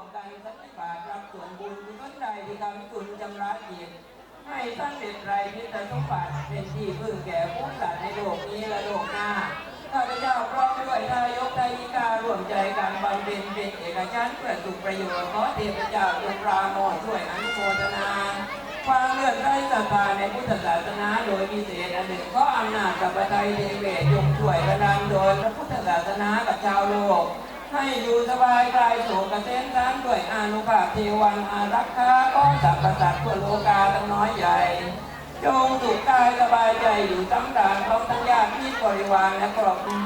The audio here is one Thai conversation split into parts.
วมกันสักบาทรับส่วนบุญกุศลใดที่ทำคุณจำระจิตให้ตั้งเด็ดไรพิตรสมบัติเป็นที่พึ่งแก่ผู้สัตว์ในโลกนี้และโลกหน้าข้าพเจ้าพร้อมด้วยทายกทายิการ่วมใจกันบำเพ็ญเป็นเอกชันเพื่อสุขประโยชน์ขอเทพเจ้าจงปราโมทย์ช่วยอนุโมทนาความเลื่อนใสศรัทธาในพุทธศาสนาโดยพิเศษอันหนึ่งก็อำนาจกับไทยเทเวศยงช่วยกระดันโดยพระพุทธศาสนากับชาวโลก ให้อยู่สบายกายโศกเกษมทั้งด้วยอานุภาพเทวันอารักขาก็สัพพสัตว์ทั่วโลกาทั้งน้อยใหญ่จงสุขกายสบายใจอยู่ตั้งด่านพร้อมทั้งญาติที่บริวารและครอบครัว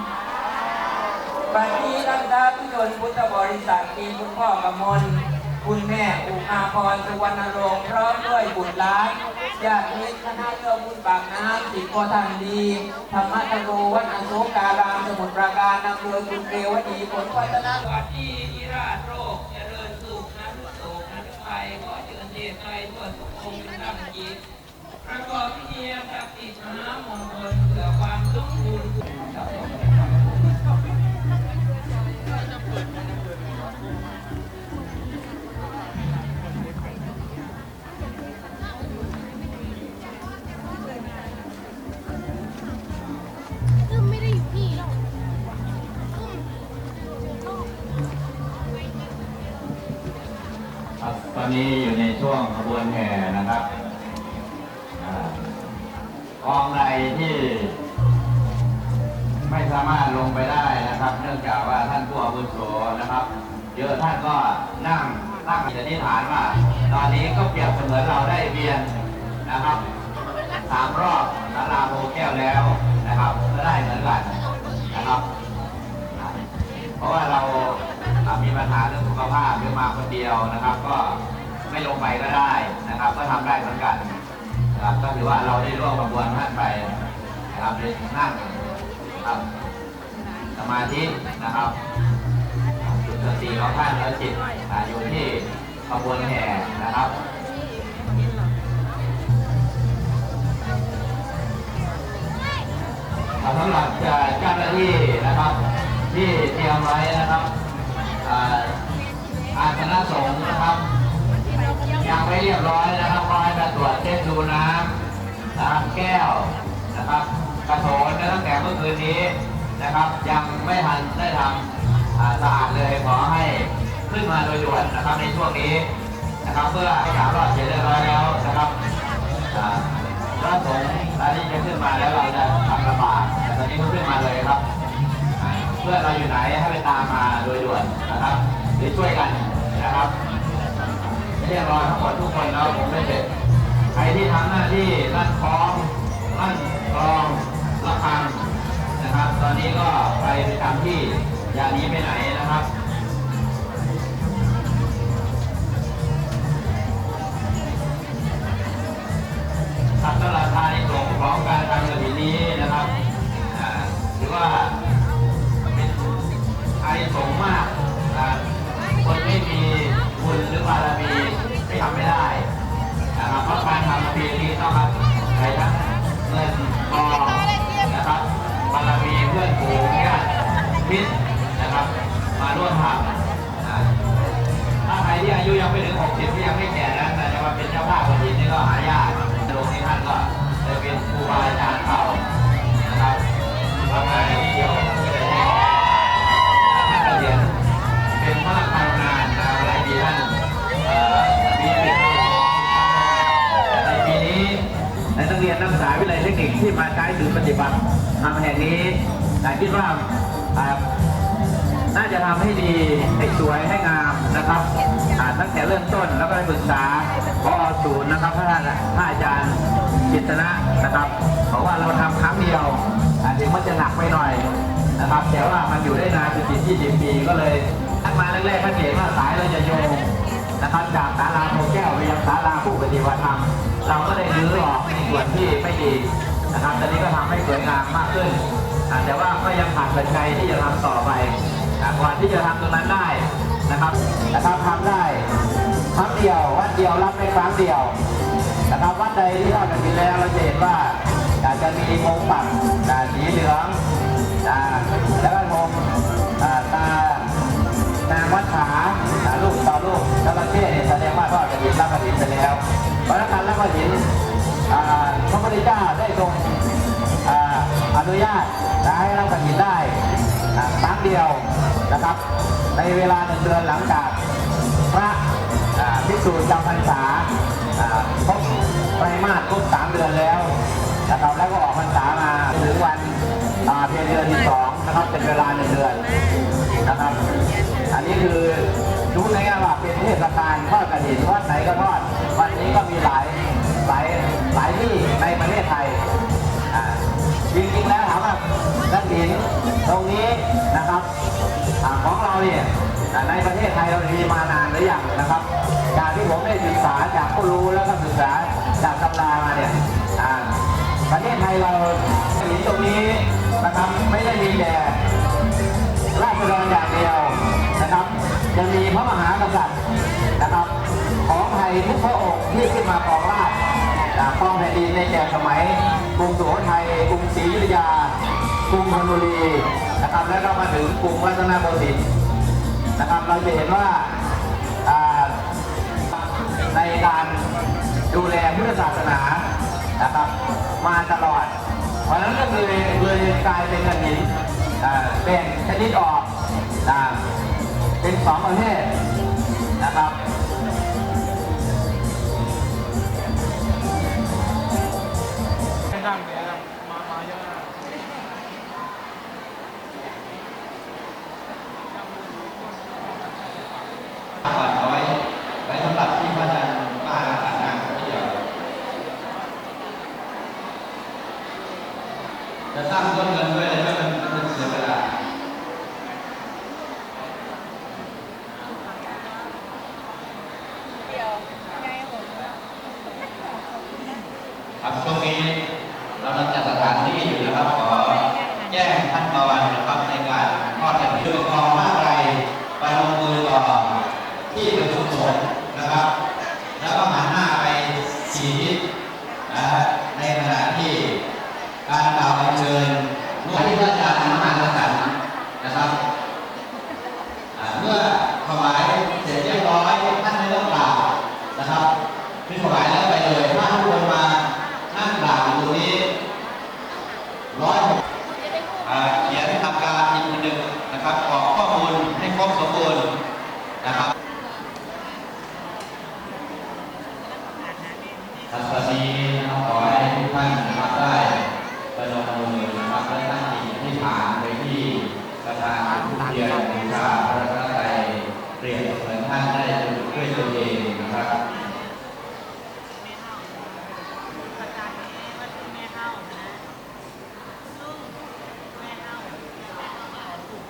บัดนี้ท่านดาทุกชนพุทธบริษัทมีคุณพ่อกำมล คุณแม่อุอาพรสุวรรณรงค์พร้อมด้วยบุตรหลานญาติมิตรคณะเจ้าบุญปากน้ำสิโพทันดีธรรมทโรวัดอโศการามสมุทรปราการนำโดยคุณเกวดีผลวัฒนสวัสดีนิราชโรคเจริญสุขนั้นโศกนั้นไปขอเชิญเทศไทยทั่วทุกองค์ตั้งจิตประกอบพิธีศักดิ์สิทธิ์มหามงคลเพื่อความสมบูรณ์ นี้อยู่ในช่วงขบวนแห่นะครับอ่ากองใดที่ไม่สามารถลงไปได้นะครับ เนื่องจากว่าท่านผู้อาวุโสนะครับ เยอะท่านก็นั่งตั้งจิตอธิษฐานว่าตอนนี้ก็เปรียบเสมือนเราได้เวียนนะครับสามรอบสาราโพแก้วแล้วนะครับก็ได้เหมือนกันนะครับ เพราะว่าเราอ่ามีปัญหาเรื่องสุขภาพหรือมาคนเดียวนะครับ ก็ ไม่ลงไปก็ได้นะครับ ก็ทำได้เหมือนกันนะครับก็ถือว่าเราได้ร่วมกระบวนท่านไปนะครับในนั่งครับสมาธินะครับจุดสติของท่านแล้วจิตอ่าอยู่ที่ขบวนแห่นะครับสำหรับเจ้าหน้าที่นะครับที่เตรียมไว้นะครับ วจเช็คดูน้ำน้ำแก้วนะครับกระโถนตั้งแต่เมื่อคืนนี้นะครับ ยังไม่ทันได้ทำสะอาดเลยขอให้ขึ้นมาโดยด่วนนะครับในช่วงนี้นะครับเพื่อให้สามรอบเสร็จเรียบร้อยแล้วนะครับพระสงฆ์ตอนนี้จะขึ้นมาแล้วเราจะทำระบาดแต่ตอนนี้เขาขึ้นมาเลยครับ เพื่อเราอยู่ไหนให้ไปตามมาโดยด่วนนะครับหรือช่วยกันนะครับเรียบร้อยทั้งหมดทุกคนแล้วผมไม่เสร็จ ใครที่ทำหน้าที่ลั่นคล้องลั่นกลองระฆังนะครับ ตอนนี้ก็ไปประจำที่อย่าหนีไปไหนนะครับทำตลาดทานในส่วนของการทำกระถิ่นนี้นะครับอ่าถือว่าเป็นอานิสงมาก การทำกระถิ่นนี้ต้องครับใช้ทั้งเงินทองนะครับบารมีเพื่อนฝูงญาติมิตรนะครับ มาร่วมทำถ้าใครที่อายุยังไม่ถึง 60 ที่ยังไม่แก่นะแต่จะมาเป็นเจ้าภาพ นักเรียนนักศึกษาวิทยาลัยเทคนิคที่มาใช้ถือปฏิบัติทำแห่งนี้แต่คิดว่าน่าจะทำให้ดีให้สวยให้งามนะครับตั้งแต่เริ่มต้นแล้วก็ได้ปรึกษาพอศูนย์นะครับพระท่านอาจารย์กิตนะนะครับบอกว่าเราทำครั้งเดียวอาจจะมันจะหนักไปหน่อยนะครับแต่ว่ามันอยู่ได้นานเป็นสิบยี่สิบปีก็เลยตั้งมาแรกๆก็เห็นว่าสายเราจะโยงนะครับจากศาลาโพแก้วไปยังศาลาผู้ปฏิบัติธรรม เราก็ได้รื้อออกในส่วนที่ไม่ดีนะครับตอนนี้ก็ทำให้สวยงามมากขึ้น แต่ว่าก็ยังขาดปัจจัยที่จะทำต่อไปอ่าก่อนที่จะทำตรงนั้นได้นะครับนะครับทำได้ครั้งเดียววัดเดียวรับในครั้งเดียวนะครับวัดใดที่ทอดกฐินแล้วเราจะเห็นว่าอาจจะมีมงปักอ่าสีเหลืองแล้วก็ ธเจ้าได้ทรงอนุญาตนะให้รับกฐินได้ครั้งเดียวนะครับ ในเวลาหนึ่งเดือนหลังจากพระอ่าพิสูจน์จำพรรษาครบไตรมาสครบสามเดือนแล้วนะครับแล้วก็ออกพรรษามาถึงวันอาเพียงเดือนที่สองนะครับเป็นเวลาหนึ่งเดือนนะครับ อันนี้คือรู้ในว่าเป็นเทศกาลทอดกระถิ่นวัดไหนก็ทอด วันนี้ก็มีหลายหลาย ตรงนี้นะครับของเราเนี่ยในประเทศไทยเรามีมานานหรือยังนะครับ จากที่ผมได้ศึกษาจากผู้รู้แล้วก็ศึกษาจากตำรามาเนี่ยประเทศไทยเราถึงตรงนี้นะครับไม่ได้มีแต่ราษฎรอย่างเดียวนะครับยังมีพระมหากษัตริย์นะครับ ของไทยทุกพระองค์ที่ขึ้นมาครองราชย์อ่าครองแผ่นดินในแก่สมัยกรุงสุโขทัยกรุงศรีอยุธยา รุงธนบุรีนะครับแล้วก็มาถึงกรุงรัตนโกสินทร์นะครับเราจะเห็นว่าในการดูแลพุทธศาสนานะครับ มาตลอด เพราะฉะนั้นก็เลยเลยกลายเป็นกระถินอ่าแบ่งชนิดออกเป็นสองประเภทนะครับ จะสร้าง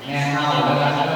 ね。え、